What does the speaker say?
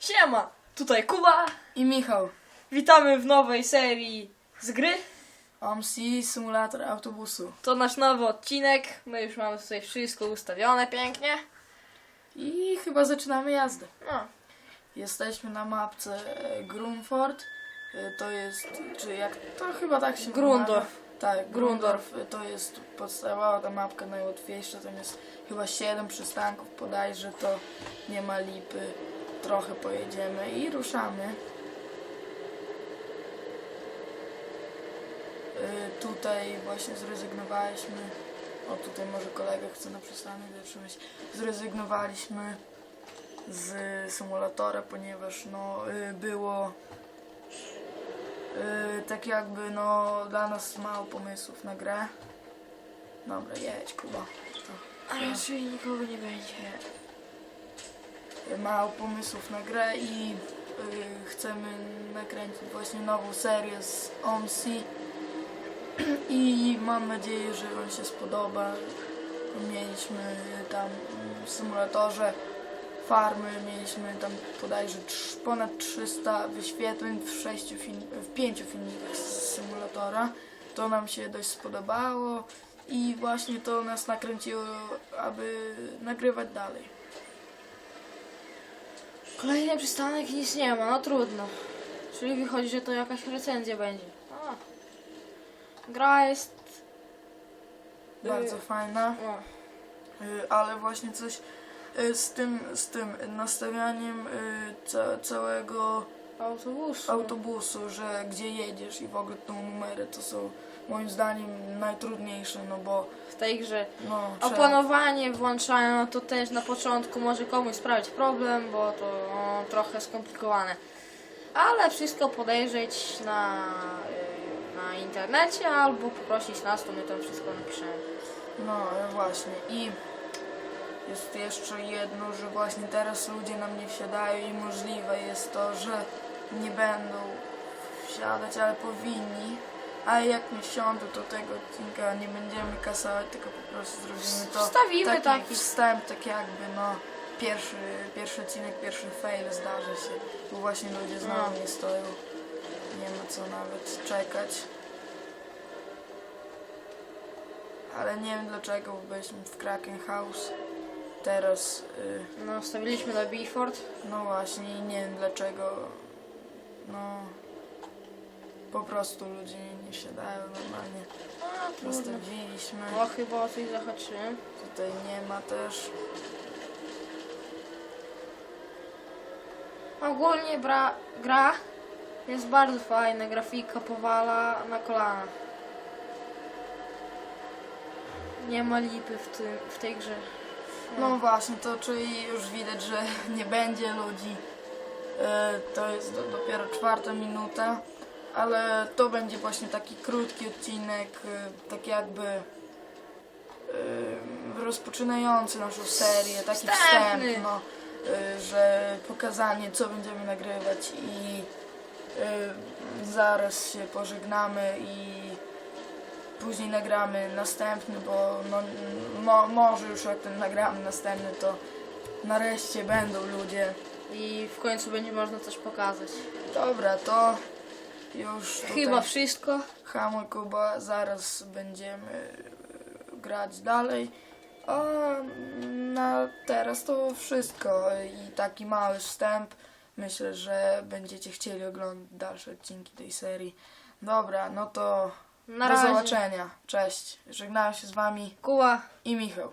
Siema, tutaj Kuba. I Michał. Witamy w nowej serii z gry. OMC Symulator Autobusu. To nasz nowy odcinek. My już mamy tutaj wszystko ustawione pięknie. I chyba zaczynamy jazdę. No, Jesteśmy na mapce e, Grunford. E, To jest, czy jak, to chyba tak się Grundorf. wymawia. Tak, Grundorf. E, To jest podstawowa ta mapka, najłatwiejsza. Tam jest chyba 7 przystanków bodajże, to nie ma lipy. Trochę pojedziemy i ruszamy. E, Tutaj właśnie zrezygnowaliśmy. O, tutaj może kolega chce na przystanek zatrzymać. Zrezygnowaliśmy z symulatora, ponieważ no, y, było y, tak jakby no, dla nas mało pomysłów na grę. Dobra, jedź Kuba. To, a raczej nikogo nie będzie. Mało pomysłów na grę i y, chcemy nakręcić właśnie nową serię z OMC i mam nadzieję, że Wam się spodoba. Mieliśmy tam w symulatorze farmy, mieliśmy tam bodajże ponad 300 wyświetleń w, w pięciu filmikach z symulatora. To nam się dość spodobało i właśnie to nas nakręciło, aby nagrywać dalej. Kolejny przystanek i nic nie ma, no trudno. Czyli wychodzi, że to jakaś recenzja będzie. A. Gra jest... Bardzo Y, fajna. O, Y, ale właśnie coś y, z tym, z tym nastawianiem y, ca całego autobusu. autobusu, że gdzie jedziesz i w ogóle tą numery to są moim zdaniem najtrudniejsze, no bo W tej grze no planowanie włączania no to też na początku może komuś sprawić problem, bo to no, trochę skomplikowane. Ale wszystko podejrzeć na, y, na internecie albo poprosić nas, to my tam wszystko napiszemy. No właśnie i jest jeszcze jedno, że właśnie teraz ludzie nam nie wsiadają i możliwe jest to, że nie będą wsiadać, ale powinni. A jak nie wsiądą, to tego odcinka nie będziemy kasować, tylko po prostu zrobimy to Wstawimy taki taki- wstęp, tak jakby no pierwszy, pierwszy odcinek, pierwszy fail zdarzy się, bo właśnie ludzie znowu No. nie stoją. Nie ma co nawet czekać. Ale nie wiem dlaczego, byliśmy w Kraken House. Teraz, y, No, wstawiliśmy na Biford. no właśnie, nie wiem dlaczego, no po prostu ludzie nie, wsiadają normalnie. A, trudno. Postawiliśmy. O, chyba o coś zahaczyłem. Tutaj nie ma też. Ogólnie bra, gra jest bardzo fajna, grafika powala na kolana. Nie ma lipy w, tym, w tej grze. No właśnie, to czyli już widać, że nie będzie ludzi. E, To jest do, dopiero czwarta minuta, ale to będzie właśnie taki krótki odcinek, tak jakby e, rozpoczynający naszą serię, taki wstęp, no, że pokazanie co będziemy nagrywać i zaraz się pożegnamy i później nagramy następny, bo no, mo, może już jak ten nagramy następny, to nareszcie będą ludzie. I w końcu będzie można coś pokazać. Dobra, to już tutaj Chyba wszystko. hamuj Kuba, zaraz będziemy e, grać dalej. A na teraz to wszystko i taki mały wstęp. Myślę, że będziecie chcieli oglądać dalsze odcinki tej serii. Dobra, no to Na do razie. zobaczenia. Cześć. Żegnałem się z wami Kuba. i Michał.